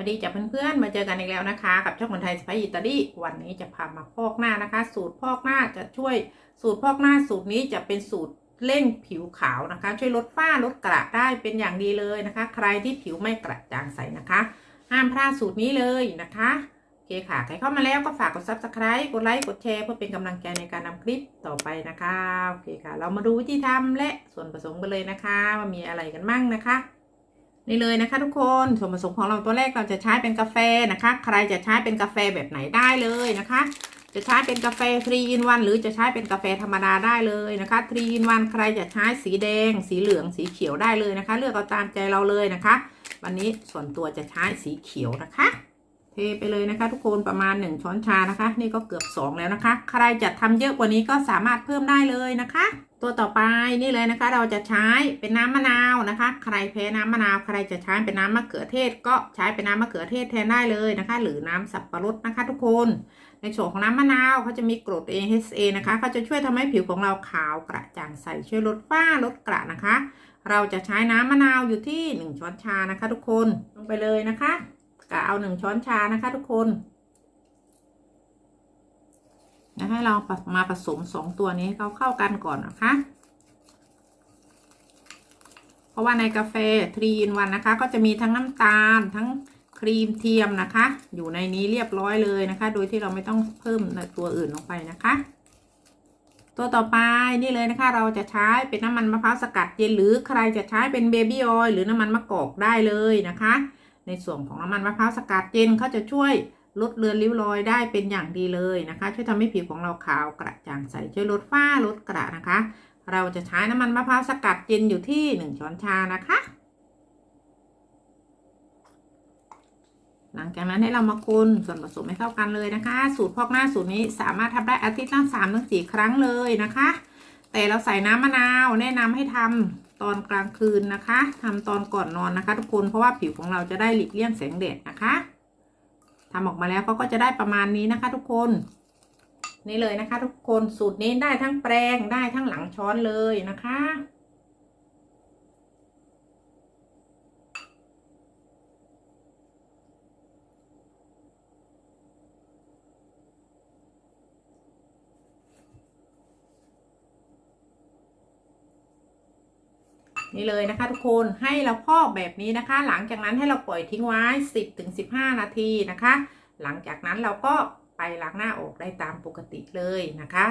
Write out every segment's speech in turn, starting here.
วัสดีจ้ะเพื่อนๆ มาเจอกันอีกแล้วนะคะ กับช่องคนไทยสไปอิตาลีวันนี้จะพามาพอกหน้านะคะ สูตรพอกหน้าจะช่วยสูตรพอกหน้าสูตรนี้จะเป็นสูตรเร่งผิวขาวนะคะ ช่วยลดฝ้าลดกระได้เป็นอย่างดีเลยนะคะ ใครที่ผิวไม่กระจ่างใสนะคะ ห้ามพลาดสูตรนี้เลยนะคะโอเคค่ะ ใครเข้ามาแล้วก็ฝากกด subscribe กดไลค์กดแชร์เพื่อเป็นกำลังใจในการนำคลิปต่อไปนะคะโอเคค่ะ เรามาดูวิธีทำและส่วนผสมกันเลยนะคะว่ามีอะไรกันบ้างนะคะ นี่เลยนะคะทุกคนส่วนผสมของเราตัวแรกเราจะใช้เป็นกาแฟนะคะ ใครจะใช้เป็นกาแฟแบบไหนได้เลยนะคะ จะใช้เป็นกาแฟ3 in 1หรือจะใช้เป็นกาแฟธรรมดาได้เลยนะคะ3 in 1ใครจะใช้สีแดง สีเหลืองสีเขียวได้เลยนะคะ เลือกเอาตามใจเราเลยนะคะ วันนี้ส่วนตัวจะใช้สีเขียวนะคะเทไปเลยนะคะ ทุกคนประมาณ 1 ช้อนชานะคะ นี่ก็เกือบ 2 แล้วนะคะ ใครจะทำเยอะกว่านี้ก็สามารถเพิ่มได้เลยนะคะ ตัวต่อไปนี่เลยนะคะ เราจะใช้เป็นน้ำมะนาวนะคะ ใครแพ้น้ำมะนาว ใครจะใช้เป็นน้ำมะเขือเทศ ก็ใช้เป็นน้ำมะเขือเทศแทนได้เลยนะคะ หรือน้ำสับปะรดนะคะ ทุกคนในส่วนของน้ำมะนาวเขาจะมีกรด AHA นะคะเขาจะช่วยทำให้ผิวของเราขาวกระจ่างใสช่วยลดฝ้าลดกระนะคะ เราจะใช้น้ำมะนาวอยู่ที่ 1 ช้อนชานะคะ ทุกคนลงไปเลยนะคะกะเอา 1 ช้อนชานะคะ ทุกคน แล้วให้เรามาผสม2ตัวนี้เขาเข้ากันก่อนนะคะ เพราะว่าในกาแฟ3 in 1นะคะ ก็จะมีทั้งน้ำตาลทั้งครีมเทียมนะคะ อยู่ในนี้เรียบร้อยเลยนะคะ โดยที่เราไม่ต้องเพิ่มตัวอื่นลงไปนะคะ ตัวต่อไปนี่เลยนะคะ เราจะใช้เป็นน้ำมันมะพร้าวสกัดเย็นหรือใครจะใช้เป็นเบบี้ออยล์หรือน้ำมันมะกอกได้เลยนะคะ ในส่วนของน้ำมันมะพร้าวสกัดเย็นเขาจะช่วย ลดเลือนริ้วรอยได้เป็นอย่างดีเลยนะคะ ช่วยทำให้ผิวของเราขาวกระจ่างใสช่วยลดฝ้าลดกระนะคะ เราจะใช้น้ำมันมะพร้าวสกัดเย็นอยู่ที่ 1 ช้อนชานะคะ หลังจากนั้นให้เรามาคนส่วนผสมให้เข้ากันเลยนะคะ สูตรพอกหน้าสูตรนี้สามารถทำได้อาทิตย์ละสามถึงสี่ครั้งเลยนะคะ แต่เราใส่น้ำมะนาวแนะนำให้ทำตอนกลางคืนนะคะทำตอนก่อนนอนนะคะ ทุกคนเพราะว่าผิวของเราจะได้หลีกเลี่ยงแสงแดดนะคะ ทำออกมาแล้วเขาก็จะได้ประมาณนี้นะคะ ทุกคน นี่เลยนะคะ ทุกคนสูตรนี้ได้ทั้งแปรงได้ทั้งหลังช้อนเลยนะคะ นี่เลยนะคะ ทุกคนให้เราพอกแบบนี้นะคะ หลังจากนั้นให้เราปล่อยทิ้งไว้ 10ถึง15 นาทีนะคะ หลังจากนั้นเราก็ไปล้างหน้าออกได้ตามปกติเลยนะคะ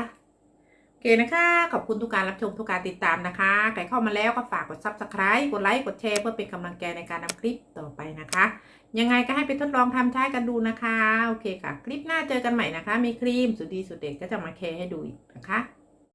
โอเคนะคะ ขอบคุณทุกการรับชมทุกการติดตามนะคะใครเข้ามาแล้วก็ฝากกด subscribe กดไลค์กดแชร์เพื่อเป็นกำลังใจในการนำคลิปต่อไปนะคะ ยังไงก็ให้ไปทดลองทำใช้กันดูนะคะ โอเคค่ะ คลิปหน้าเจอกันใหม่นะคะ มีครีมสุดดีสุดเด็ดก็จะมาแชร์ให้ดูอีกนะคะ